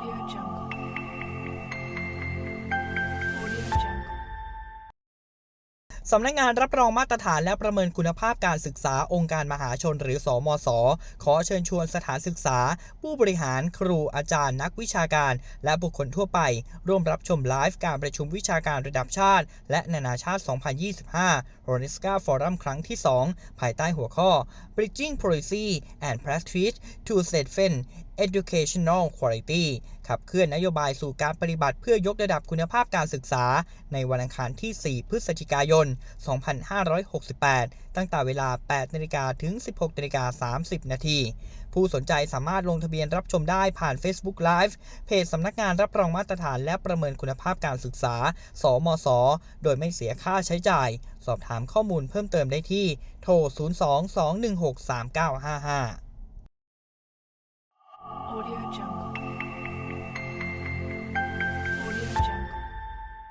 Audio Jungle. Audio Jungle. สำนักงานรับรองมาตรฐานและประเมินคุณภาพการศึกษาองค์การมหาชนหรือสอมศขอเชิญชวนสถานศึกษา ผู้บริหารครูอาจารย์นักวิชาการ และบุคคลทั่วไป ร่วมรับชมไลฟ์การประชุมวิชาการระดับชาติ และนานาชาติ 2025 r o n i s c a Forum ครั้งที่ 2 ภายใต้หัวข้อ Bridging Policy and Practice to s t e p h e n Educational Quality ขับเคลื่อนนโยบายสู่การปฏิบัติเพื่อยกระดับคุณภาพการศึกษา ในวันอังคารที่ 4 พฤศจิกายน 2568 ตั้งแต่เวลา 8นาฬิกาถึง 16นาฬิกา30 นาที ผู้สนใจสามารถลงทะเบียนรับชมได้ผ่าน Facebook Live เพจสำนักงานรับรองมาตรฐานและประเมินคุณภาพการศึกษา สมศโดยไม่เสียค่าใช้จ่าย สอบถามข้อมูลเพิ่มเติมได้ที่ โทร 02 216 3955 Audio Jungle.